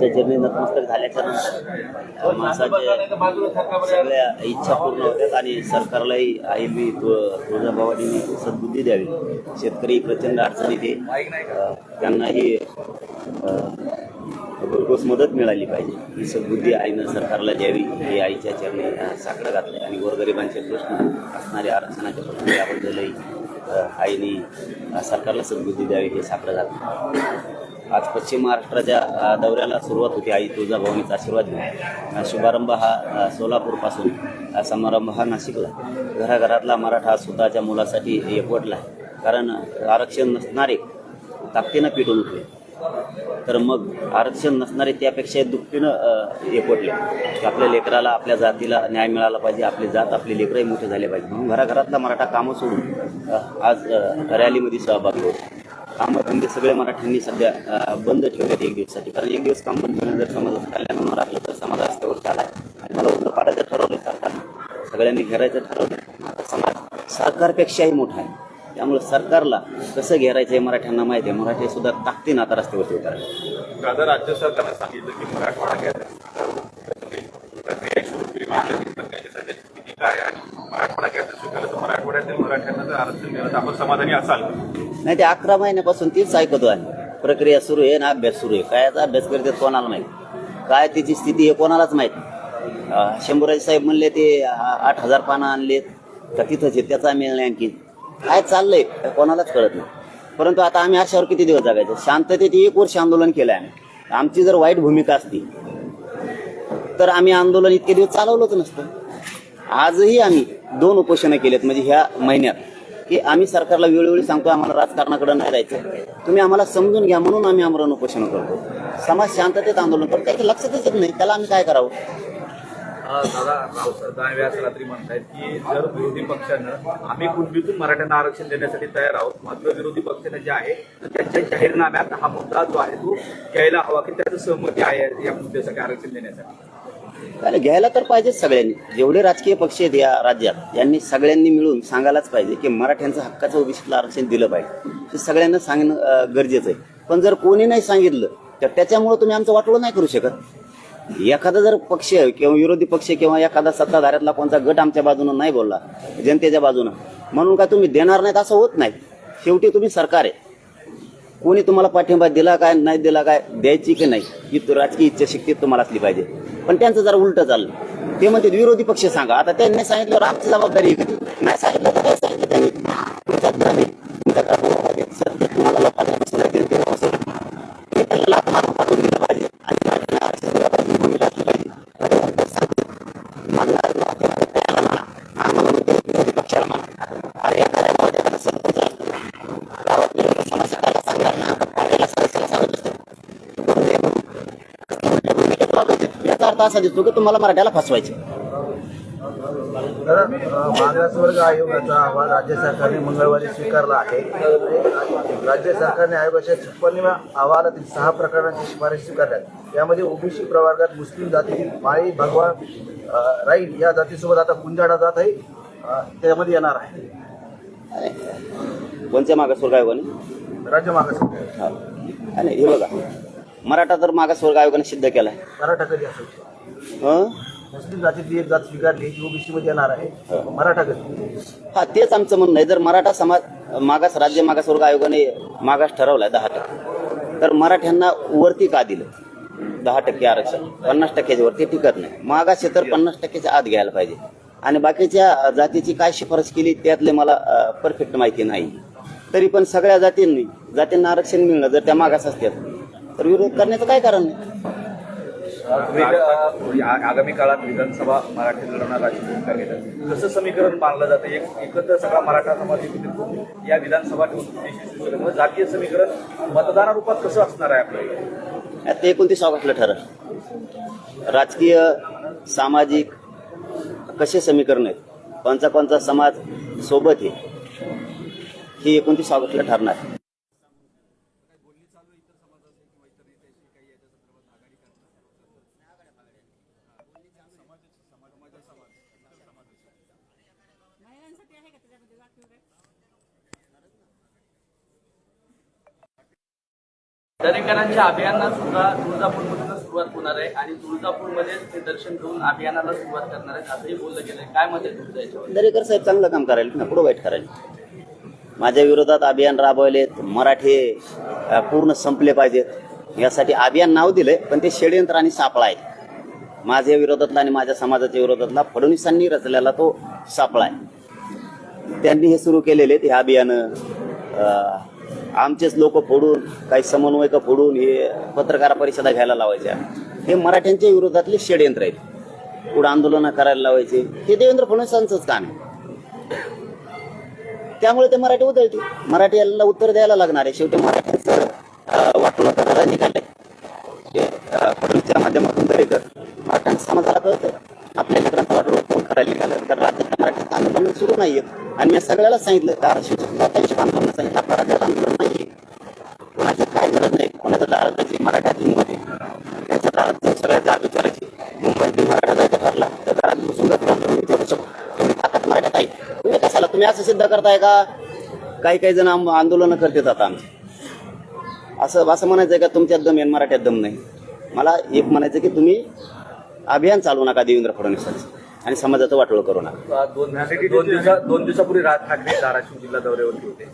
आईच्या चरणी नतमस्तक झाल्याच्यानंतर माणसाच्या सगळ्या इच्छा पूर्ण होत्यात आणि सरकारलाही आई बी तुळजाभवानी सद्बुद्धी द्यावी. शेतकरी प्रचंड अडचणीत आहे. त्यांनाही भरघोस मदत मिळाली पाहिजे. ही सद्बुद्धी आईनं सरकारला द्यावी ही आईच्या चरणी साकडं घातली आणि गोरगरिबांचे प्रश्न असणारे आरक्षणाचे प्रश्न याबद्दलही अं, आईने सरकारला सद्बुद्धी द्यावी हे साकडं घातलं आज पश्चिम महाराष्ट्राच्या दौऱ्याला सुरुवात होती. आई तुळजाभवानीचा आशीर्वाद घेऊन. शुभारंभ हा सोलापूरपासून समारंभ हा नाशिकला. घराघरातला मराठा स्वतःच्या मुलासाठी एकवटला कारण आरक्षण नसणारे ताकदीनं पिटून उठले. तर मग आरक्षण नसणारे त्यापेक्षा दुपटीनं एकवटले. की आपल्या लेकराला आपल्या जातीला न्याय मिळाला पाहिजे. आपली जात आपले लेकरही मोठे झाले पाहिजे. म्हणून घराघरातला मराठा कामं सोडून आज रॅलीमध्ये सहभागी होतो. काम धंदे सगळे मराठ्यांनी सध्या बंद ठेवलेत एक दिवसासाठी. कारण एक दिवस काम बंद ठेवणं जर समाजाचं कल्याण होणार असलं तर समाज रस्त्यावर चालाय. आणि मला उलटं पाडायचं ठरवलं सरकारनं. सगळ्यांनी घेरायचं ठरवलं. आता समाज सरकारपेक्षाही मोठा आहे. त्यामुळे सरकारला कसं घेरायचं हे मराठ्यांना माहिती आहे. मराठी सुद्धा ताकदीनं आता रस्त्यावरती उतरायला दादा राज्य सरकारने सांगितलं की मराठवाडा काय स्वीकारलं तर मराठवाड्यातील मराठ्यांना जर आरक्षण मिळालं तर आपण समाधानी असाल नाही ते अकरा महिन्यापासून तीच ऐकतो आहे प्रक्रिया सुरू आहे ना अभ्यास सुरू आहे. कायचा अभ्यास करते कोणाला माहीत? काय त्याची स्थिती आहे कोणालाच माहीत अं, शंभूराज साहेब म्हणले ते आठ हजार पानं आणलेत का तिथंच आहे त्याचा मिळणे आणखी. काय चाललंय कोणालाच कळत नाही. परंतु आता आम्ही अशावर किती दिवस जगायचं? शांततेत एक वर्ष आंदोलन केलं आहे आम्ही. आमची जर वाईट भूमिका असती तर आम्ही आंदोलन इतके दिवस चालवलंच नसतं. आजही आम्ही दोन उपोषणं केलेत म्हणजे ह्या महिन्यात. की आम्ही सरकारला वेळोवेळी सांगतो आम्हाला राजकारणाकडे नाही जायचं तुम्ही आम्हाला समजून घ्या म्हणून आम्ही आमरण उपोषण करतो. समाज शांततेत आंदोलन करतो. त्याच्या लक्षातच येत नाही त्याला आम्ही काय करावं? दादा व्यास रात्री म्हणतायत की जर विरोधी पक्षानं आम्ही कुणबीतून मराठ्यांना आरक्षण देण्यासाठी तयार आहोत मात्र विरोधी पक्षाने जे आहे त्यांच्या जाहीरनाम्यात हा मुद्दा जो आहे तो घ्यायला हवा की त्याचं सहमती आहे या मुद्द्यासाठी आरक्षण देण्यासाठी. त्याला घ्यायला तर पाहिजेच सगळ्यांनी. जेवढे राजकीय पक्ष आहेत या राज्यात यांनी सगळ्यांनी मिळून सांगायलाच पाहिजे की मराठ्यांचं हक्काचं ओबीसीतलं आरक्षण दिलं पाहिजे. हे सगळ्यांना सांगणं गरजेचं आहे. पण जर कोणी नाही सांगितलं तर त्याच्यामुळे तुम्ही आमचं वाटोळं नाही करू शकत. एखादा जर पक्ष किंवा विरोधी पक्ष किंवा एखादा सत्ताधाऱ्यातला कोणता गट आमच्या बाजूनं नाही बोलला जनतेच्या बाजूनं म्हणून काय तुम्ही देणार नाहीत असं होत नाही. शेवटी तुम्ही सरकार आहे. कोणी तुम्हाला पाठिंबा दिला काय नाही दिला काय द्यायची की नाही ही तो राजकीय इच्छाशक्ती तुम्हाला असली पाहिजे. पण त्यांचं जरा उलट चाललं. ते म्हणते विरोधी पक्ष सांगा. आता त्यांनी सांगितलं आमची जबाबदारी नाही सांगितलं तर सांगितलं त्यांनी? याचा अर्थ असा दिसतो की तुम्हाला मराठ्याला फसवायचे. तर अ, मागासवर्ग आयोगाचा अहवाल राज्य सरकारने मंगळवारी स्वीकारला आहे. राज्य सरकारने आयोगाच्या छप्पन्नव्या अहवालातील सहा प्रकरणांची शिफारस स्वीकारल्या यामध्ये ओबीसी प्रवर्गात मुस्लिम जातीतील माळी भगवान अ, राईन या जातीसोबत आता कुंजाडा जात आहे. त्यामध्ये येणार आहे. कोणत्या मागासवर्ग आयोगाने? राज्य हा. आणि हे बघा मराठा तर मागासवर्ग आयोगाने सिद्ध केलाय. मराठा कधी असेल? हं? मुस्लिम जातीतली एक जात स्वीकारली ओबीसी मध्ये येणार आहे. मराठा कधी? हा तेच आमचं म्हणणं आहे. जर मराठा समाज मागास राज्य मागासवर्ग आयोगाने मागास ठरवलाय दहा टक्के तर मराठ्यांना वरती का दिलं? दहा टक्के आरक्षण पन्नास टक्क्याच्या वरती टिकत नाही. मागास हे तर पन्नास टक्क्याच्या आत घ्यायला पाहिजे. आणि बाकीच्या जातीची काय शिफारस केली त्यातले मला परफेक्ट माहिती नाही. तरी पण सगळ्या जातींनी जातींना आरक्षण मिळणं जर त्या मागास असतात तर विरोध करण्याचं काय कारण नाही आगामी काळात विधानसभा मराठी लढवणार राज्य भूमिका घेतात. कसं समीकरण मानलं जातं? एक एकत्र सगळा मराठा समाज एकत्रित या विधानसभा निवडणूक यशस्वी होईल. मग जातीय समीकरण मतदानारूपात कसं असणार आहे आपलं? हे? आता एकोणतीस ऑगस्टला ठरल? राजकीय सामाजिक कसे समीकरण आहेत? कोणचा कोणचा समाज सोबत आहे? ही एकोणतीस ऑगस्टला ठरणार. आहे दरेकरांच्या अभियानात सुद्धा तुळजापूरमधूनच सुरुवात होणार आहे आणि तुळजापूरमध्ये ते दर्शन घेऊन अभियानाला सुरुवात करणार आहेत असंही बोललं गेलंय. काय मत आहे तुमचं याच्यावर? दरेकर साहेब चांगलं काम करायला ना पुढं वाईट करायला माझ्या विरोधात अभियान राबवलेत मराठी पूर्ण संपले पाहिजेत. यासाठी अभियान नाव दिले पण ते षडयंत्र आणि सापळा आहे. माझ्या विरोधातला आणि माझ्या समाजाच्या विरोधातला फडणवीसांनी रचलेला तो सापळा आहे. त्यांनी हे सुरू केलेले हे अभियान आमचेच लोक फोडून काही समन्वयक फोडून हे पत्रकार परिषदा घ्यायला लावायच्या. हे मराठ्यांच्या विरोधातले षडयंत्र आहेत. पुढे आंदोलनं करायला लावायचे. हे देवेंद्र फडणवीसांचंच काम आहे. त्यामुळे ते मराठी उधळते मराठी याला उत्तर द्यायला लागणार आहे. शेवटी मराठीचं वाटलं करायला निघाले हे, अं, फडणवीसच्या माध्यमातून दरेकर मराठ्यांच्या समाजाला कळतं आपल्या लेकरांचं वाटोळं कोण करायला निघालं तर राज्यात मराठीचं आंदोलन सुरू नाहीये आणि मी सगळ्याला सांगितलं धाराशिवच्या त्याच्या आंदोलन सांगितलं आपल्या राज्यात आंदोलन नाहीये. कोणाची काय गरज नाही. कोणाचं दारात जायची मराठ्यातली मोठी त्याच्या दारात सगळ्या जाग विचारायची मुंबईत मराठा जायचं ठरला तर दारात बसून जातो विचारू शकतो तुम्ही ताकद मराठ्यात आहे तुम्ही असं सिद्ध करताय का? काही काही जण आंदोलनं करतात आता. असं असं म्हणायचं आहे का तुमच्यात दम आहे मराठ्यात दम नाही. मला एक म्हणायचं की तुम्ही अभियान चालवू नका देवेंद्र फडणवीसांचं. आणि समाजाचं वाटोळ करू नका. दोन दोन दिवसा दोन दिवसापूर्वी राज ठाकरे धाराशिव जिल्हा दौऱ्यावरती होते.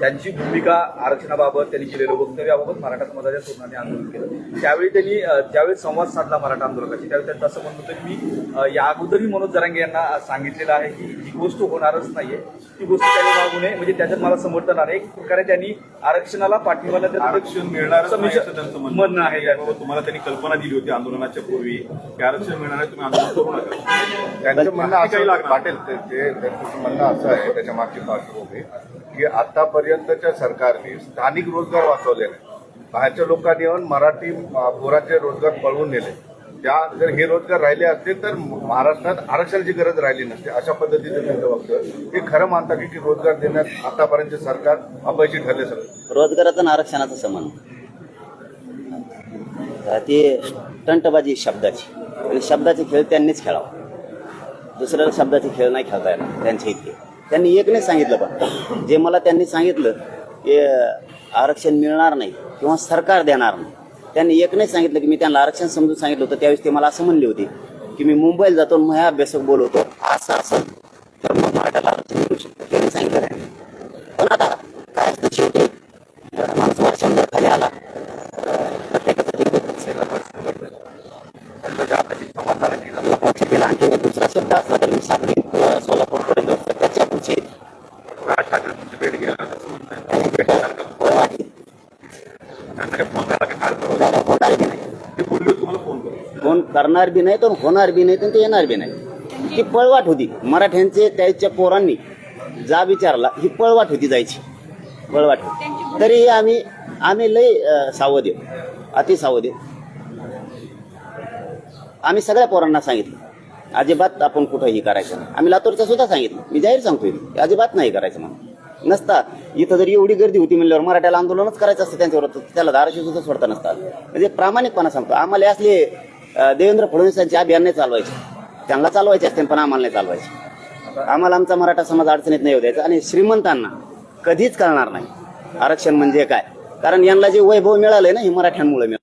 त्यांची भूमिका आरक्षणाबाबत त्यांनी केलेलं वक्तव्याबाबत मराठा समाजाच्या तरुणांनी आंदोलन केलं. त्यावेळी त्यांनी ज्यावेळी संवाद साधला मराठा आंदोलकाशी त्यावेळी त्यांचं असं म्हणत होतं की मी या अगोदरही मनोज जरांगे यांना सांगितलेलं आहे की ही गोष्ट होणारच नाहीये. ती गोष्ट त्यांनी मागू नये म्हणजे त्याच्यात मला समर्थन आहे. एक प्रकारे त्यांनी आरक्षणाला पाठिंबा आरक्षण मिळणार म्हणणं आहे. त्यांचं. त्याबाबत तुम्हाला त्यांनी कल्पना दिली होती आंदोलनाच्या पूर्वी. की आरक्षण मिळणार आहे तुम्ही आंदोलन करू नका. त्यांचं म्हणणं असं. पाटील ते ते- त्यांचं म्हणणं असं आहे त्याच्या मागची पार्श्वभूमी की आतापर्यंतच्या सरकारने स्थानिक रोजगार वाचवले नाही. बाहेरच्या लोकांनी येऊन मराठी अ, पोरांचे रोजगार पळवून नेले. त्या जर हे रोजगार राहिले असते तर महाराष्ट्रात आरक्षणाची गरज राहिली नसते. अशा पद्धतीचं त्यांचं वक्तव्य हे खरं मानता की की रोजगार देण्यात आतापर्यंत सरकार अपयशी ठरले सगळं. रोजगाराचं आणि आरक्षणाचं संबंध. ते टंटबाजी शब्दाची. आणि शब्दाचे खेळ त्यांनीच खेळावा. दुसऱ्याला शब्दाचे खेळ नाही खेळता येणार त्यांच्या इतके. त्यांनी एक नाही सांगितलं पण. जे मला त्यांनी सांगितलं की आरक्षण मिळणार नाही किंवा सरकार देणार नाही. त्यांनी एक नाही सांगितलं की मी त्यांना आरक्षण समजून सांगितलं होतं त्यावेळेस ते मला असं म्हणले होते की मी मुंबईला जातो आणि माझ्या अभ्यासक बोलवतो. असं असं. तर मग मराठ्याला आरक्षण मिळू शकतो. त्यांनी सांगितलं पण आता काय असतं शेवटी? माणूस वर्षांवर खाली आला प्रत्येकाचं ते बदलत असेल. लपवायची केला आणखी एक दुसरा शब्द असला तर मी सांगेन किंवा सोलापूरपर्यंत असतं. त्याच्या पुढचे होणार बी नाही ते फोन करणार बी नाही तर होणार बी नाही तर ते येणार बी नाही. ती पळवाट होती. मराठ्यांचे त्याच्या पोरांनी जा विचारला ही पळवाट होती जायची. पळवाट होती. तरी आम्ही आम्ही लय सावध आहे. अति सावध आहे. आम्ही सगळ्या पोरांना सांगितलं. अजिबात आपण कुठंही करायचं नाही. आम्ही लातूरच्या सुद्धा सांगितलं. मी जाहीर सांगतोय. अजिबात नाही करायचं म्हणून. नसता इथं जर एवढी गर्दी होती म्हणल्यावर मराठ्याला आंदोलनच करायचं असतं त्यांच्यावर त्याला धाराशी सुद्धा सोडता नसतात. म्हणजे प्रामाणिकपणा सांगतो. आम्हाला असले देवेंद्र देवेंद्र फडणवीसांचे अभियान नाही चालवायचे. त्यांना चालवायचे असते पण आम्हाला नाही चालवायचे. आम्हाला आमचा मराठा समाज अडचणीत नाही द्यायचा आणि श्रीमंतांना कधीच कळणार नाही. आरक्षण म्हणजे काय? कारण यांना जे वैभव मिळालंय ना हे मराठ्यांमुळे मिळालं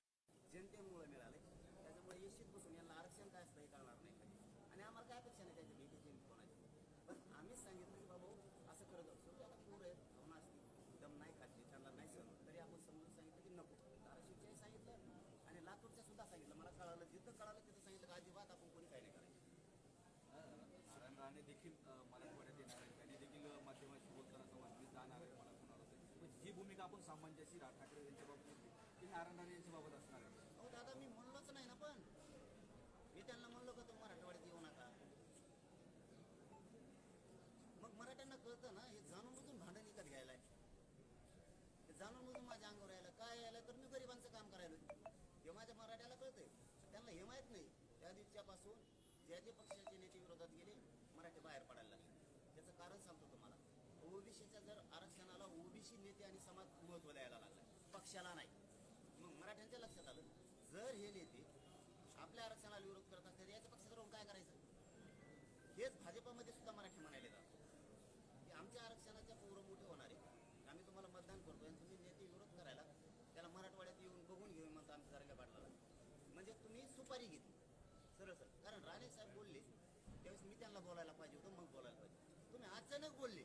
जी भूमिका आपण सामंजस्य राज ठाकरे यांच्या बाबतीत घेतली, ती नारायण राणे यांच्या बाबत असणार आहे अहो दादा मी म्हणलोच नाही ना पण मी त्यांना म्हणलो का तुम्ही मराठवाड्यात येऊ नका मग मराठ्यांना कळतं ना हे जाणून बुजून भांडण विकत घ्यायला हे जाणून बुजून माझ्या अंगावर यायला काय यायला तर मी गरिबांचं काम करायला हे माझ्या मराठ्याला कळतंय त्यांना हे माहीत नाही त्या दिवसापासून ज्या जे पक्षाचे नेते विरोधात गेले मराठी बाहेर पडायला लागले त्याचं कारण सांगतो तुम्हाला ओबीसीच्या जर आरक्षणाला ओबीसी नेते आणि समाज महत्त्व द्यायला लागला पक्षाला नाही. मग मराठ्यांच्या लक्षात आलं जर हे नेते आपल्या आरक्षणाला विरोध करत असतात याच्या पक्षात राहून काय करायचं? हेच भाजपामध्ये सुद्धा मराठी म्हणायले जातात की आमच्या आरक्षणाच्या पोरं मोठे होणार आहे आम्ही तुम्हाला मतदान करतो आणि तुम्ही नेते विरोध करायला त्याला मराठवाड्यात येऊन बघून घेऊन म्हणता आमच्या सारख्या पाटलाला. म्हणजे तुम्ही सुपारी घेतली. सरळ सरळ. कारण राणे साहेब बोलले त्यावेळेस मी त्यांना बोलायला पाहिजे होतं मग बोलायला पाहिजे तुम्ही अचानक बोलले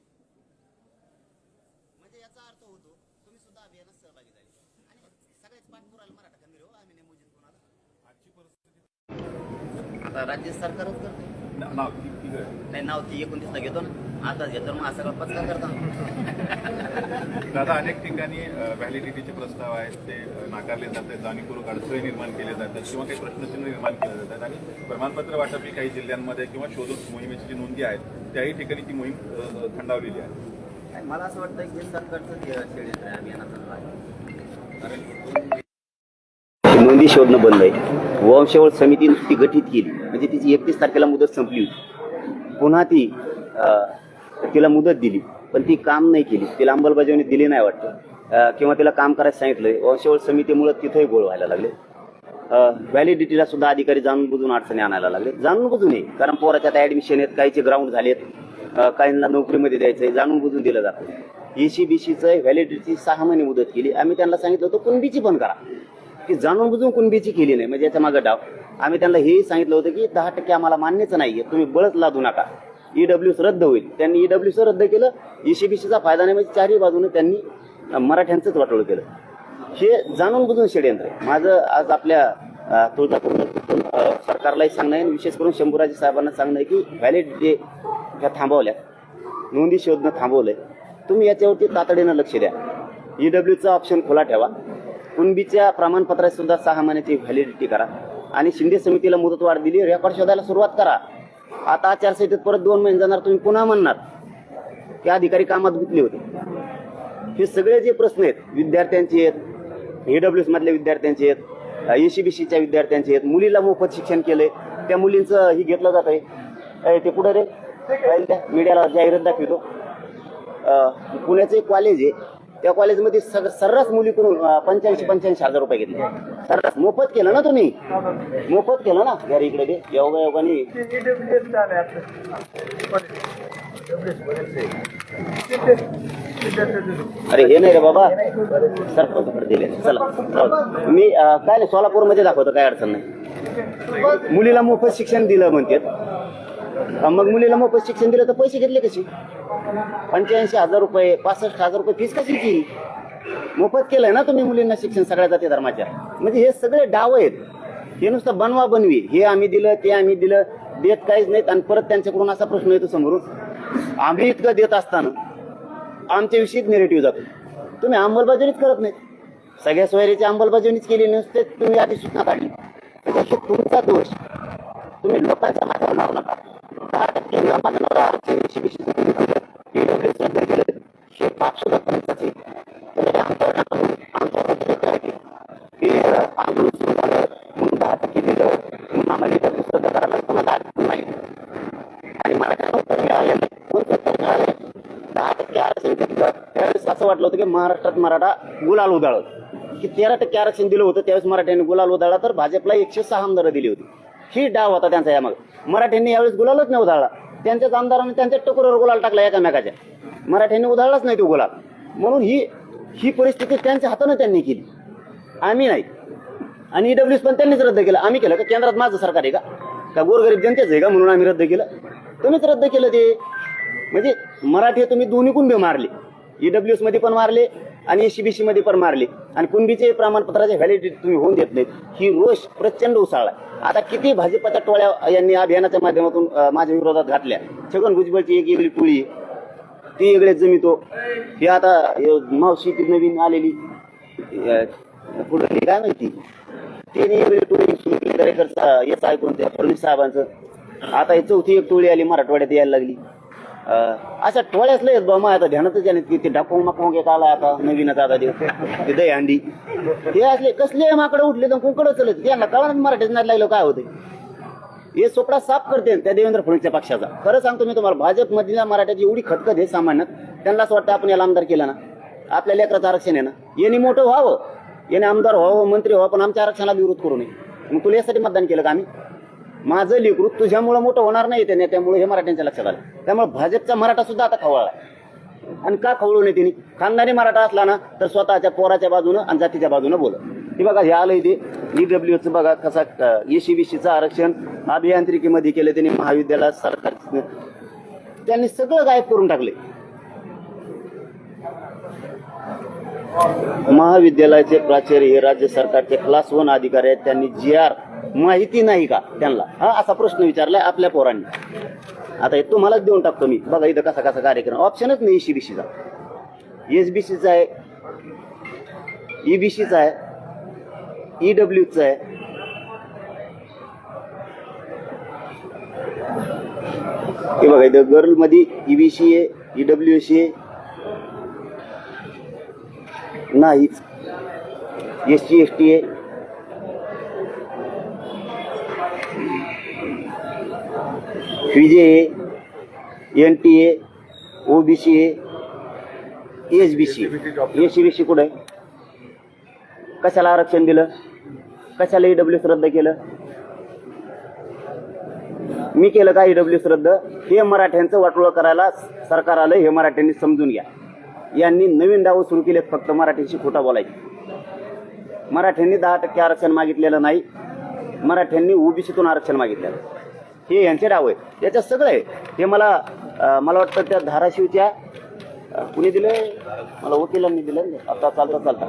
याचा अर्थ होतो तुम्ही सुद्धा अभियानात सहभागी झाले. आणि सगळेच पाठपुरायला मराठा खंबीर हो आम्ही नाही मोजित कोणाला आता राज्य सरकारच करते नाही नाव ती एकोणतीसला घेतो ना. आताच घेतो मग असं पचका करता. दादा अनेक ठिकाणी व्हॅलिडिटीचे प्रस्ताव आहेत. ते नाकारले जात आहेत जाणीवपूर्वक अडथळे निर्माण केले जातात किंवा काही प्रश्नचिन्ह निर्माण केले जातात. आणि प्रमाणपत्र वाटप ही काही जिल्ह्यांमध्ये किंवा शोधून मोहिमेची जी नोंदी आहेत त्याही ठिकाणी ती मोहीम थंडावलेली आहे. मला असं वाटतं की सरकारचं आहे नोंदी शोधणं बंद आहे. वंशवळ समिती नुसती गठीत केली. म्हणजे तिची एकतीस तारखेला मुदत संपली होती. पुन्हा ती तिला मुदत दिली. पण ती काम नाही केली. तिला अंमलबजावणी दिली नाही वाटतं. किंवा तिला काम करायला सांगितलंय. वंशवळ समितीमुळे तिथंही गोळ व्हायला लागले. व्हॅलिडिटीला सुद्धा अधिकारी जाणून बुजून अडचणी आणायला लागले. जाणून बुजून कारण कारण आता ऍडमिशन आहेत काहीचे ग्राउंड झालेत. काहींना नोकरीमध्ये द्यायचं आहे जाणून बुजून दिलं जातं. एसी बीसीचं व्हॅलिडिटी सहा महिने मुदत केली. आम्ही त्यांना सांगितलं होतं कुणबीची पण करा. की जाणून बुजून कुणबीची केली नाही म्हणजे याच्या मागं डाव. आम्ही त्यांना हेही सांगितलं होतं की दहा टक्के आम्हाला मान्यच आहे तुम्ही बळच लादू नका. ईडब्ल्यूस रद्द होईल. त्यांनी ईडब्ल्यूस रद्द केलं. ईसीबीसीचा फायदा नाही म्हणजे चारही बाजूने त्यांनी मराठ्यांचंच वाटोळ केलं. हे जाणून बुजून षडयंत्र आहे. माझं आज आपल्या तुळजापूर सरकारलाही सांगणं आहे आणि विशेष करून शंभूराजे साहेबांना सांगणं आहे की व्हॅलिड जे ह्या थांबवल्या? नोंदी शोधणं थांबवलं. आहे तुम्ही याच्यावरती तातडीनं लक्ष द्या. ई डब्ल्यूचा ऑप्शन खुला ठेवा. कुणबीच्या प्रमाणपत्रातसुद्धा सहा महिन्याची व्हॅलिडिटी करा. आणि शिंदे समितीला मुदतवाढ दिली रेकॉर्ड शोधायला सुरुवात करा. आता आचारसंहितेत परत दोन महिने जाणार तुम्ही पुन्हा म्हणणार. की अधिकारी कामात गुंतले होते. हे सगळे जे प्रश्न आहेत विद्यार्थ्यांचे आहेत ईडब्ल्यूएस मधल्या विद्यार्थ्यांचे आहेत एसीबीसीच्या विद्यार्थ्यांचे आहेत मुलीला मोफत शिक्षण केलंय. त्या मुलींचं ही घेतलं जात आहे ते कुठं रे? मीडियाला जाहिरात दाखवतो. पुण्याचं एक कॉलेज आहे. त्या कॉलेजमध्ये सग सर्रास मुलीकडून पंच्याऐंशी पंच्याऐंशी हजार रुपये घेतले. सर्रास मोफत केलं ना तुम्ही? मोफत केलं ना? घरी इकडे दे योगा योगाने. अरे हे नाही रे बाबा. सरपंच दिले. चला मी काय नाही सोलापूरमध्ये दाखवतो काय अडचण नाही. मुलीला मोफत शिक्षण दिलं म्हणतात. मग मुलीला मोफत शिक्षण दिलं तर पैसे घेतले कसे? पंच्याऐंशी हजार रुपये पासष्ट हजार रुपये फीस कशी केली? मोफत केलंय ना तुम्ही मुलींना शिक्षण सगळ्या जाती धर्माच्या. म्हणजे हे सगळे डाव आहेत. हे नुसतं बनवा बनवी. हे आम्ही दिलं ते आम्ही दिलं. देत काहीच नाहीत आणि परत त्यांच्याकडून असा प्रश्न येतो समोरून. आम्ही इतकं देत असताना आमच्याविषयीच निरेटिव्ह जातो. तुम्ही अंमलबजावणीच करत नाहीत. सगळ्या सोयरीची अंमलबजावणीच केली नसते तुम्ही आधी सूचना काढली. म्हणजे तुमचा दोष. तुम्ही लोकांचा माथ्यावर नका. दहा टक्के लोकांना नवरा आरक्षण श्रद्धा हे पाप सुद्धा आमच्यावर आंदोलन सुरू झालं म्हणून दहा टक्के दिलं म्हणून आम्हाला श्रद्धा करायला आणि मराठ्यांना उत्तर मिळालं उत्तर मिळालं दहा टक्के आरक्षण त्यावेळेस असं वाटलं होतं की महाराष्ट्रात मराठा गुलाल उदाळत की तेरा टक्के आरक्षण दिलं होतं त्यावेळेस मराठ्यांनी गुलाल उधाळला तर भाजपला एकशे सहा आमदारं दिली होती ही डाव होता त्यांचा यामागे मराठ्यांनी यावेळेस गुलालच नाही उधाळला. त्यांच्याच आमदारांनी त्यांच्या टकोरावर गुलाल टाकला एकामेकाच्या. मराठ्यांनी उधाळलाच नाही तो गुलाल. म्हणून ही ही परिस्थिती त्यांच्या हातानं त्यांनी केली. आम्ही नाही. आणि ईडब्ल्यूस पण त्यांनीच रद्द केलं. आम्ही केलं का? केंद्रात माझं सरकार आहे का? का गोरगरीब जनतेच आहे का? म्हणून आम्ही रद्द केलं. तुम्हीच रद्द केलं ते. म्हणजे मराठी तुम्ही दोन्ही बी मारले. ईडब्ल्यूएसमध्ये पण मारले. आणि एसीबीसी मध्ये पण मारले. आणि कुणबीचे प्रमाणपत्राचे व्हॅलिडिटी तुम्ही होऊन देत नाही ही रोष प्रचंड उसळला. आता किती भाजपाच्या टोळ्या यांनी अभियानाच्या माध्यमातून माझ्या विरोधात घातल्या? छगन भुजबळची एक वेगळी टोळी ती वेगळे जमितो. ही आता मावशी ती नवीन आलेली. पुढे काय माहिती? तिने वेगळी टोळी सुरू दरेकरचा याचं ऐकून त्या फडणवीस साहेबांचं. आता ही चौथी एक टोळी आली मराठवाड्यात यायला लागली. अं, अशा टोळ्याच लय आहेत बा मग आता ध्यानातच याने की ते डाकोंग माकोंग एक आला आता नवीनच आता देऊ ते दही अंडी. हे असले कसले माकडे उठले तर कुकडं चलत. त्यांना कळणार मराठीत नाही लागलं काय होते हे सोपडा साफ करते त्या देवेंद्र फडणवीसच्या पक्षाचा. खरं सांगतो मी तुम्हाला भाजपमधल्या मराठ्याची एवढी खतखत आहे सामान्यात. त्यांना असं वाटतं आपण याला आमदार केला ना. आपल्या लेकराचं आरक्षण आहे ना. यांनी मोठं व्हावं. याने आमदार व्हावं मंत्री व्हावं पण आमच्या आरक्षणाला विरोध करू नये. मग तुला यासाठी मतदान केलं का आम्ही? माझं लेकरू तुझ्यामुळे मोठं होणार नाही त्याने नेत्यामुळे हे मराठ्यांच्या लक्षात आलं. त्यामुळे भाजपचा मराठा सुद्धा आता खवळला. आणि का खवळू नये तिने? खानदानी मराठा असला ना तर स्वतःच्या पोराच्या बाजूनं आणि जातीच्या बाजूनं बोलत हे बघा हे आलंय ते ईडब्ल्यूचं बघा कसा एसी बीसीचं आरक्षण अभियांत्रिकीमध्ये केलं त्यांनी महाविद्यालयात सरकार त्यांनी सगळं गायब करून टाकले महाविद्यालयाचे प्राचार्य हे राज्य सरकारचे क्लास वन अधिकारी आहेत. त्यांनी जी आर माहिती नाही का त्यांना? हा असा प्रश्न विचारलाय आपल्या पोरांनी. आता हे तुम्हालाच देऊन टाकतो मी. बघा इथं कसा कसा कार्यक्रम. ऑप्शनच नाही एसी एसबीसीचा एस बी आहे. ई बी आहे. ई डब्ल्यूचा आहे. हे बघा इथं गर्लमध्ये ई बी सी आहे ई डब्ल्यू सी आहे. नाहीच. एस सी एस टी आहे. VJ N T A O B C S B C S C B C कुठं आहे? कशाला आरक्षण दिलं? कशाला ई डब्ल्यू रद्द केलं? मी केलं का ई डब्ल्यू रद्द? हे मराठ्यांचं वाटोळं करायला सरकार आलं हे मराठ्यांनी समजून घ्या. यांनी नवीन डाव सुरू केलेत फक्त मराठ्यांशी खोटा बोलायचे. मराठ्यांनी दहा टक्के आरक्षण मागितलेलं नाही. मराठ्यांनी ओबीसीतून आरक्षण मागितलेलं. हे यांचे डाव आहे याच्यात सगळं आहे. हे मला मला वाटतं त्या धाराशिवच्या कुणी दिलं मला वकिलांनी दिलं आता चालता चालता.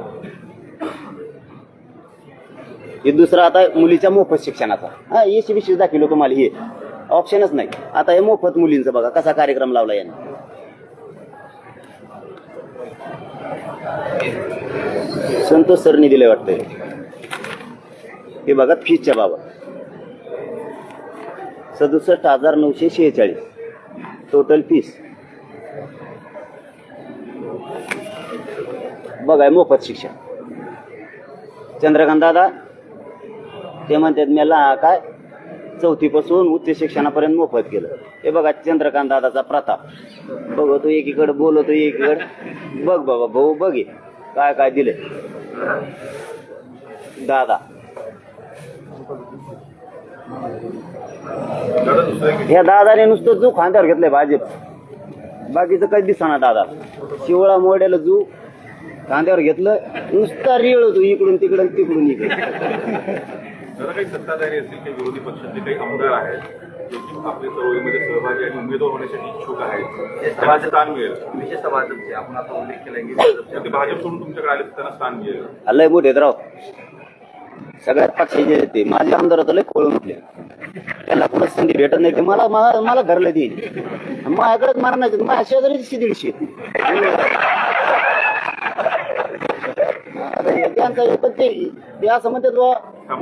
हे दुसरं आता मुलीच्या मोफत शिक्षणाचा. हा एसी बीसी दाखवलो तुम्हाला हे. ऑप्शनच नाही. आता हे मोफत मुलींचं बघा कसा कार्यक्रम लावला याने. संतोष सरनी दिले वाटतंय. हे बघा फीजच्या बाबत. सदुसष्ट हजार नऊशे शेहेचाळीस. टोटल फीस बघा मोफत शिक्षण. चंद्रकांत दादा ते म्हणतात मला काय? चौथीपासून उच्च शिक्षणापर्यंत मोफत केलं. हे बघा चंद्रकांत दादाचा प्रताप. बघतो एकीकडे बोलतो एकीकडे. बघ बाबा भाऊ बघ हे. काय काय दिले दादा. ह्या दादाने नुसतं जू खांद्यावर घेतलंय भाजप. बाकीचं काही दिसना दादा. शिवळा मोड्याला जू खांद्यावर घेतलं नुसता रिळ होतो इकडून तिकडून तिकडून इकडे. काही सत्ताधारी असतील काही विरोधी पक्षाचे काही आमदार आहेत आपल्या चळवळीमध्ये सहभागी आणि उमेदवार होण्यासाठी इच्छुक आहेत त्यांना स्थान मिळेल. विशेषतः भाजपचे आपण आता उल्लेख केला की ते भाजप सोडून तुमच्याकडे आले तर त्यांना स्थान मिळेल. लय मोठे राव. सगळ्यात पक्षाचे आहेत ते माझे आमदार तर लय खोळून उठले त्याला कुठं संधी भेटत नाही. ते मला मला मला धरलं देईल माझ्याकडेच मारण्याचे माझ्या शेजारीची दीडशे. त्यांचं पण ते असं म्हणतात बा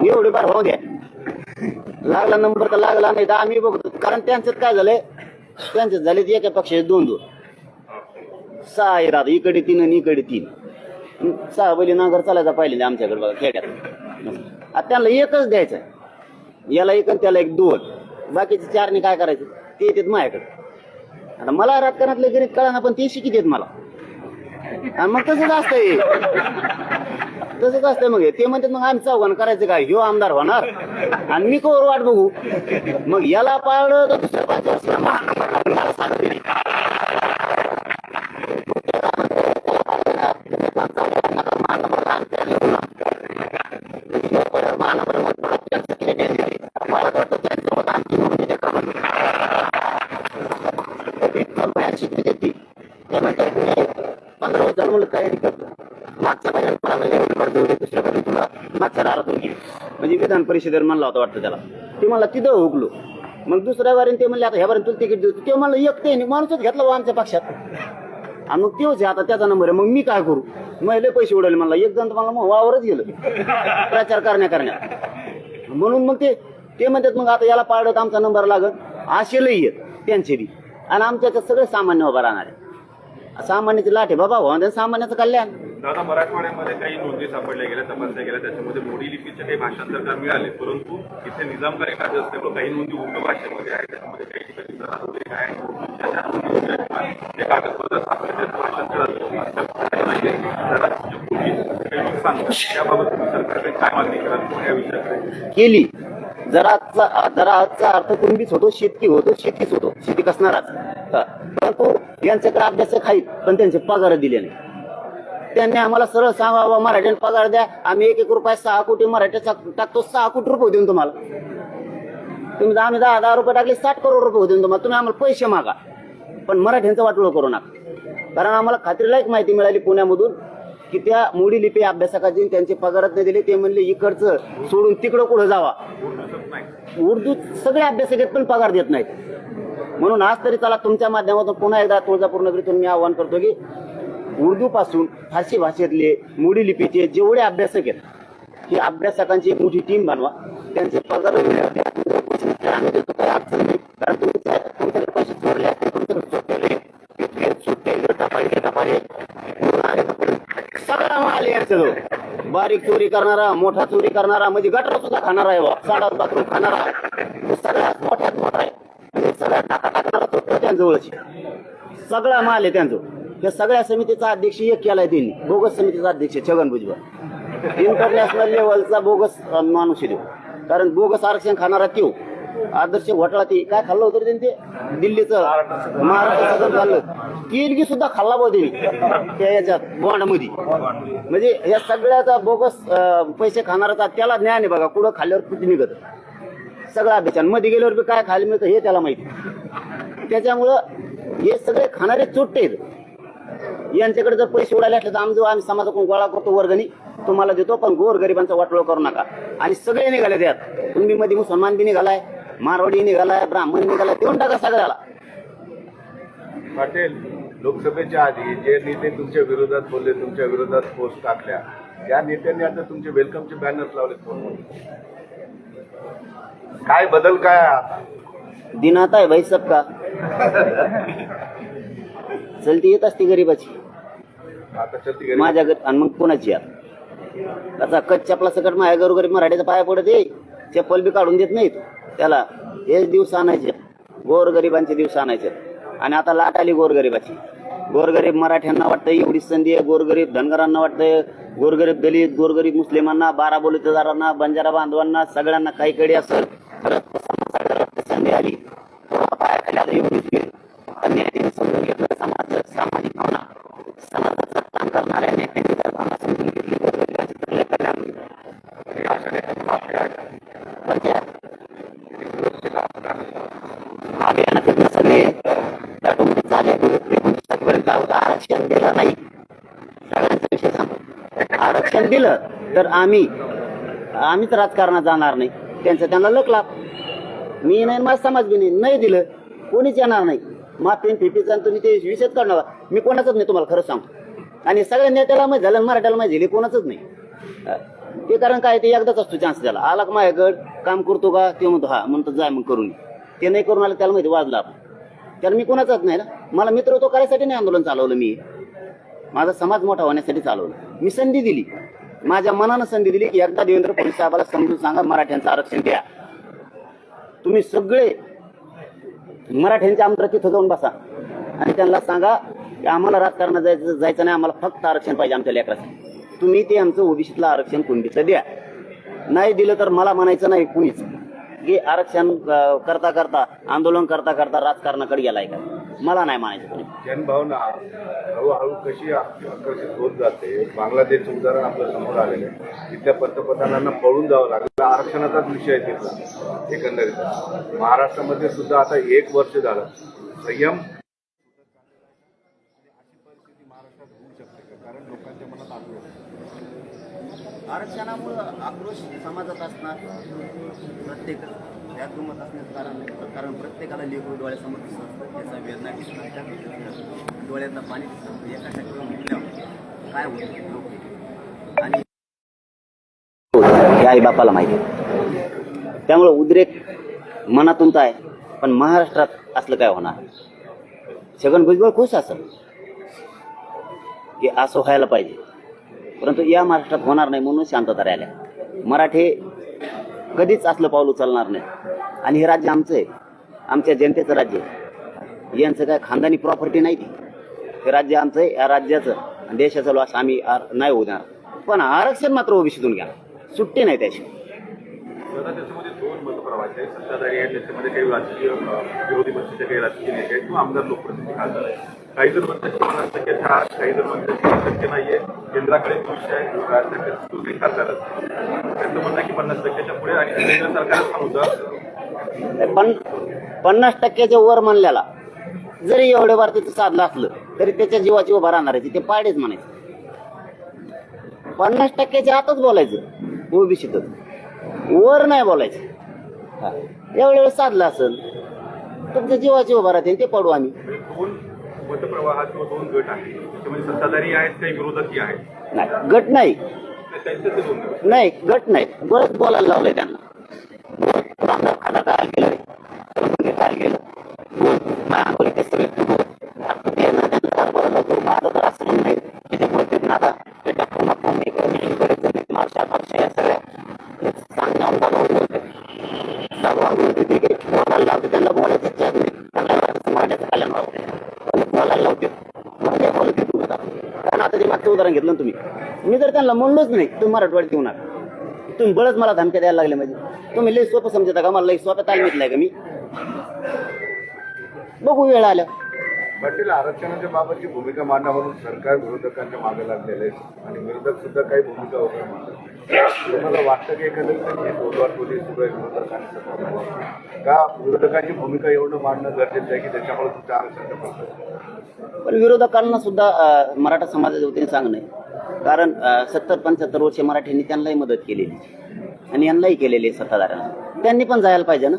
एवढे बार होऊ द्या. लागला नंबर तर लागला नाही तर आम्ही बघतो. कारण त्यांच्यात काय झालंय? त्यांच्यात झाले ते एका पक्षाचे दोन दोन. सहा आहे इकडे तीन आणि इकडे तीन. सहा बैली नांगर चालायचा पाहिले आमच्याकडे बघा खेड्यात. आता त्यांना एकच द्यायचं याला एक आणि त्याला एक दोन. बाकीचे चारने काय करायचं? ते येतात माझ्याकडे. आता मला राजकारणातले गरीब कळा पण ते शिकित येत मला. आणि मग तसंच असतंय. तसंच असतंय मग हे. ते म्हणतात मग आम्ही चौघान करायचं काय ह्यो आमदार होणार. आणि मी कोर वाट बघू. मग याला पाळलं तर दुसऱ्या पाच वर्षाला मला सांगते. पंधरा वर्षाला म्हणलं तयारी करतो मागच्या दुसऱ्या म्हणजे विधान परिषदेवर म्हणला होता वाटतं त्याला. ते मला तिथं हुकलो. मग दुसऱ्या वारीने ते म्हणले आता ह्या वारीने तुला तिकीट देतो ते म्हणलं एक ते माणूसच घेतला बुवा आमच्या पक्षात. आणि मग तेच आहे आता त्याचा नंबर आहे मग मी काय करू? महिले पैसे उडाले मला एक जण मला मग वावरच गेलं. प्रचार करण्या करण्यात म्हणून मग ते ते म्हणतात मग आता याला पाळलं आमचा नंबर लागत असे लई येत त्यांचे बी. आणि आमच्याकडे सगळे सामान्य उभा राहणार. सामान्याचे लाठे बाबा हो सामान्याचं कल्याण. दादा मराठवाड्यामध्ये काही नोंदी सापडल्या गेल्या तपासल्या गेल्या त्याच्यामध्ये मोडी लिपीचे काही भाषांतर मिळाले परंतु इथे निजामकार एखादं असल्यामुळे काही नोंदी उर्दू भाषेमध्ये आहेत त्याच्यामध्ये काही ठिकाणी काय ते कागदपत्र सापडले भाषांतर केली. जरा आजचा जरा आजचा अर्थ कुणबीच होतो शेतकी होतो शेतीच होतो. शेती कसणाराच. परंतु यांच्याकडे अभ्यास खाईत पण त्यांचे पगार दिले नाही. त्यांनी आम्हाला सरळ सांगा बाबा मराठीने पगार द्या. आम्ही एक एक रुपये सहा कोटी मराठ्याचा टाकतो सहा कोटी रुपये देऊन तुम्हाला. तुम्ही आम्ही दहा दहा रुपये टाकले साठ करोड रुपये देऊन तुम्हाला. तुम्ही आम्हाला पैसे मागा. पण मराठ्यांचं वाटोळं करू नका. कारण आम्हाला खात्रीला एक माहिती मिळाली पुण्यामधून की त्या मोडी लिपी अभ्यासकाची त्यांचे पगारात नाही दिले. ते म्हणले इकडचं सोडून तिकडं कुठं जावा? उर्दू सगळे अभ्यासक आहेत पण पगार देत नाहीत. म्हणून आज तरी चला तुमच्या माध्यमातून पुन्हा एकदा तुळजापूर नगरीतून मी आवाहन करतो की उर्दू पासून फारसी भाषेतले मोडी लिपीचे जेवढे अभ्यासक आहेत ही अभ्यासकांची एक मोठी टीम बनवा. त्यांचे पगार कारण तुमच्या तुमच्याकडे पैसे चोरले तुमच्याकडे सुट्टे, गटापाडी, सगळा माल यायचं बारीक चोरी करणारा मोठा चोरी करणारा म्हणजे गटर सुद्धा खाणारा आहे बा. साडा बाथरूम खाणारा सगळ्यात मोठ्यात मोठा आहे. सगळ्या टाका टाकणारा तो त्यांच्याजवळची सगळा माल आहे त्यांचं त्या सगळ्या समितीचा अध्यक्ष एक केलाय त्यांनी. बोगस समितीचा अध्यक्ष छगन भुजबळ. इंटरनॅशनल लेवलचा बोगस माणूस आहे कारण बोगस आरक्षण खाणारा त्यो. आदर्श घोटाळा ते काय खाल्लं होतं रे त्यांनी ते? दिल्लीचं. महाराष्ट्र सदन खाल्लं. तिलगी सुद्धा खाल्ला बघ त्यांनी. त्या याच्यात बॉन्डमध्ये म्हणजे या सगळ्याचा बोगस अं, पैसे खाणाराचा त्याला ज्ञान आहे बघा कुठं खाल्ल्यावर किती निघत. सगळा अभ्यास मध्ये गेल्यावर बी काय खायला मिळतं हे त्याला माहिती. त्याच्यामुळं हे सगळे खाणारे चोट्टे आहेत. यांच्याकडे जर पैसे उडाले असले तर आमचं आम्ही समाजाकडून गोळा करतो वर्गणी. तुम्हाला देतो पण गोर गरिबांचा वाटोळ करू नका. आणि सगळे निघाले त्यात. तुम्ही मध्ये मुसलमान बी निघालाय. मारवाडी निघालाय ब्राह्मण निघालाय देऊन टाका सगळ्याला. पाटील लोकसभेच्या आधी जे नेते तुमच्या विरोधात बोलले तुमच्या विरोधात पोस्ट टाकल्या त्या नेत्यांनी आता तुमचे वेलकमचे बॅनर्स लावले काय बदल काय आहे आता? दिन आता है भाई सबका. चलती येत असते गरीबाची. आता चलती. माझ्या घर आणि मग कोणाची आता कच चपला सकट माझ्या गरोगरीब मराठीचा पाया पडत आहे. चप्पल बी काढून देत नाहीत. त्याला हेच दिवस आणायचे. गोरगरिबांचे दिवस आणायचे. आणि आता लाट आली गोरगरिबाची. गोरगरीब मराठ्यांना वाटतं एवढी संधी आहे गोरगरीब धनगरांना वाटतंय. गोरगरीब दलित गोरगरीब मुस्लिमांना बारा बोलीतदारांना बंजारा बांधवांना सगळ्यांना काही कडे असं खरंच सगळ्याला संधी आली पायाखाली आता एवढीच वेळ. आणि याने समजून घेतलं समाज सामाजिक भावना समाजाचं काम करणाऱ्या नेत्यांनी जर भावना समजून घेतली गोरगरिबाची तर लय कल्याण होईल. पण त्या अभियानाचे सगळे दाटून झाले एकोणतीस तारखेपर्यंत आरक्षण दिलं नाही सगळ्यांचा विषय सांगतो आरक्षण दिलं तर आम्ही आम्हीच राजकारणात जाणार नाही. त्यांचं त्यांना लक लाभ मी नाही माझा समाज बी नाही नाही दिलं. कोणीच येणार नाही. माफीन फिफीचा आणि तुम्ही ते विषयच करणार मी कोणाचंच नाही तुम्हाला खरं सांगतो आणि सगळ्या नेत्याला माहिती झालं मराठ्याला माहिती झाली कोणाचंच नाही. ते कारण काय ते एकदाच असतो चान्स त्याला. आला का माझ्याकडं काम करतो का ते म्हणतो हा म्हणतो जाय मग करून ते नाही करून आलं त्याला माहिती वाजला आपण. त्याला मी कोणाचाच नाही ना. मला मित्र तो करायसाठी नाही आंदोलन चालवलं मी. माझा समाज मोठा होण्यासाठी चालवलं. मी संधी दिली. माझ्या मनानं संधी दिली की एकदा देवेंद्र फडणवीस साहेबाला समजून सांगा मराठ्यांचं आरक्षण द्या तुम्ही सगळे मराठ्यांच्या आमदार तिथं जाऊन बसा. आणि त्यांना सांगा की आम्हाला राजकारणात जायचं जायचं नाही आम्हाला फक्त आरक्षण पाहिजे आमच्या लेकरासाठी तुम्ही ते आमचं ओबीसीतलं आरक्षण कुंडीचं द्या. नाही दिलं तर मला म्हणायचं नाही कुणीच. की आरक्षण करता करता आंदोलन करता करता राजकारणाकडे गेलाय का? मला नाही मानायचं कोणी जनभावना हळूहळू कशी आकर्षित होत जाते बांगलादेशचं उदाहरण आपल्यासमोर आलेलं आहे. तिथल्या पंतप्रधानांना पळून जावं लागलं आरक्षणाचाच विषय आहे तिथला एकंदरीत. महाराष्ट्रामध्ये सुद्धा आता एक वर्ष झालं संयम आरक्षणामुळं आक्रोश समाजात असणार. प्रत्येक त्यात असण्याचं कारण कारण प्रत्येकाला लेकरू डोळ्यासमोर दिसत त्याचा वेदना डोळ्यातलं पाणी दिसत. एका ठिकाणी म्हटल्यावर काय होईल लोक आणि हे आई बापाला माहिती त्यामुळं उद्रेक मनातून तर आहे. पण महाराष्ट्रात असलं काय होणार? छगन भुजबळ खुश असेल की असं व्हायला पाहिजे. परंतु या महाराष्ट्रात होणार नाही म्हणून शांतता राहिल्या. मराठे कधीच असलं पाऊल उचलणार नाही. आणि हे राज्य आमचं आहे. आमच्या जनतेचं राज्य आहे. यांचं काय खानदानी प्रॉपर्टी नाही ती. हे राज्य आमचं आहे या राज्याचं. आणि देशाचा लॉस आम्ही आर- नाही होऊ देणार पण आरक्षण मात्र ओबीसीतून घ्या. सुट्टी नाही त्याची. सत्ताधारी आहेत. त्याच्यामध्ये काही राजकीय विरोधी पक्षाचे काही राजकीय नेते आहेत किंवा आमदार लोकप्रतिनिधी खासदार आहेत. काही जण म्हणतात की पन्नास टक्के हा काही जण म्हणतात की पन्नास टक्के नाहीये. केंद्राकडे तो विषय आहे राज ठाकरे तुम्ही खासदारच त्यांचं म्हणणं की पन्नास टक्क्याच्या पुढे आणि केंद्र सरकारच असेल. पण पन्नास टक्क्याच्या वर म्हणल्याला जरी एवढे वार तिथं साधलं असलं तरी त्याच्या जीवाची उभा राहणार आहे ते पाडेच म्हणायचे. पन्नास टक्क्याच्या आतच बोलायचं ओबीसीतच. वर नाही बोलायचं. एवढ्या वेळ साधलं असेल तुमच्या जीवाची उभा राहते ते पाडू आम्ही. मतप्रवाहात किंवा दोन गट आहेत. त्याच्यामध्ये सत्ताधारी आहेत काही विरोधकही आहेत. नाही गट नाही. तर त्यांचे ते दोन गट. नाही गट नाही. बरंच बोलायला लावलंय त्यांना. खाना काय म्हणजे काय केलं बोल. महाबळी ते सगळे बोल. आता ते ना त्यांना काय बोलायला लावतो. माझं तर असं म्हणणं आहे की ते बोलतात ना आता ते डॉक्टर मग मी कमिशन करायचं नाही. मागच्या मागच्या या सगळ्या हे सांगण्यावर दबाव बोलतात. दबाव बोलते ते काही बोलायला लावते त्यांना बोलायचं इच्छा नाही त्यांना वाटतं समाजाचं कल्याण व्हावं. पण बोलायला लावते मग ते बोलते तुम्ही आता. कारण आता ते मागचं उदाहरण घेतलं ना तुम्ही. मी जर त्यांना म्हणलोच नाही तुम्ही मराठवाड्यात येऊ नका. तुम्ही बळच मला धमक्या द्यायला लागले म्हणजे. तुम्ही लई सोपं समजता का? मला लई सोप्या तालमीत नाही का मी? बघू वेळ आल्या. पाटील आरक्षणाच्या बाबतची भूमिका मांडा म्हणून सरकार विरोधकांच्या मागे लागलेले आहे आणि विरोधक सुद्धा काही भूमिका वगैरे मांडतात तुम्हाला वाटतं की एकंदरीत हे पोलीस सुरू आहे विरोधकांनी का विरोधकांची भूमिका एवढं मांडणं गरजेचं आहे की त्याच्यामुळे तुमचं आरक्षण पण विरोधकांना सुद्धा मराठा समाजाच्या वतीने सांगणं आहे. कारण सत्तर पंच्याहत्तर वर्षे मराठ्यांनी त्यांनाही मदत केलेली आणि यांनाही केलेली आहे सत्ताधाऱ्यांना. त्यांनी पण जायला पाहिजे ना.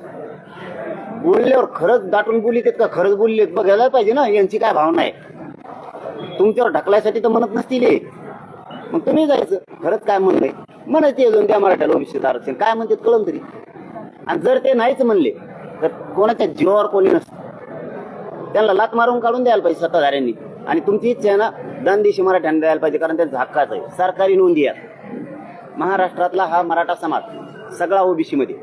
बोलल्यावर खरंच दाटून बोलीत का? खरंच बोलले बघायला पाहिजे ना यांची काय भावना आहे. तुमच्यावर ढकलायसाठी तर म्हणत नसतील हे. मग तुम्ही जायचं. खरंच काय म्हणलंय? आहे म्हणायचे अजून त्या मराठ्याला ओबीसीत आरक्षण. काय म्हणतात कळलं तरी. आणि जर ते नाहीच म्हणले तर कोणाच्या जीवावर कोणी नसतं. त्यांना लात मारून काढून द्यायला पाहिजे सत्ताधाऱ्यांनी. आणि तुमची इच्छा आहे ना दंदिशी मराठ्यांना द्यायला पाहिजे कारण त्यांचा हक्काच आहे. सरकारी नोंदी आहेत महाराष्ट्रातला हा मराठा समाज सगळा ओबीसी मध्ये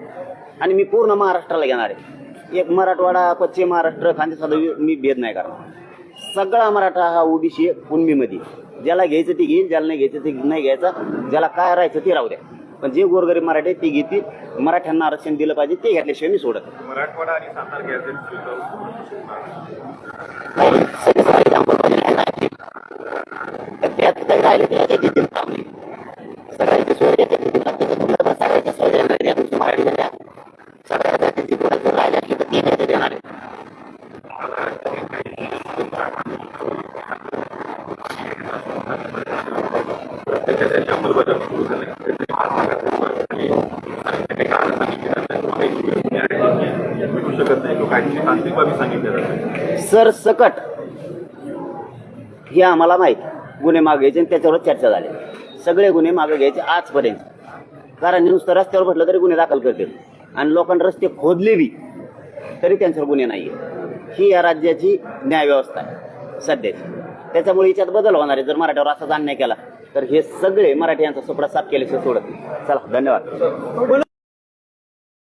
आणि मी पूर्ण महाराष्ट्राला घेणार आहे. एक मराठवाडा पश्चिम महाराष्ट्र खानदेशाला मी भेद नाही करणार. सगळा मराठा हा ओबीसी कुणबीमध्ये ज्याला घ्यायचं ते घेईल ज्याला नाही घ्यायचं ते नाही घ्यायचं. ज्याला काय राहायचं ते राहू द्या. पण जे गोरगरीब मराठी ते घेतील. मराठ्यांना आरक्षण दिलं पाहिजे ते घेतल्याशिवाय मी सोडत नाही. मराठवाडा आणि सातारा गॅझेट स्वीकारून काही सगळे अंमलबजावणी नाही झाली. तर त्यात काही राहिले ते याच्यात येतील चांगली. सगळ्यांची सोय याच्यात येतील. बाकीचं तुमचं तर सगळ्यांची सोय देणार आहे. तुमची मराठी झाल्या. सगळ्या जातीची पुढे जर राहिली असली तर ती नाही ते देणार आहे. त्याच्या त्याची अंमलबजावणी सुरू झाली मिळू शकत नाही किंवा काहीतरी तांत्रिक बाबी सांगितल्या जातात सर सकट. हे आम्हाला माहीत. गुन्हे मागे घ्यायचे आणि त्याच्यावर चर्चा झाली. सगळे गुन्हे मागे घ्यायचे आजपर्यंत. कारण नुसतं रस्त्यावर म्हटलं तरी गुन्हे दाखल करतील. आणि लोकांनी रस्ते खोदले बी तरी त्यांच्यावर गुन्हे नाही ही या राज्याची न्यायव्यवस्था आहे सध्याची. त्याच्यामुळे याच्यात बदल होणार आहे. जर मराठ्यावर असाच अन्याय केला तर हे सगळे मराठी यांचा सुपडा साफ केल्याशिवाय सोडत चला धन्यवाद.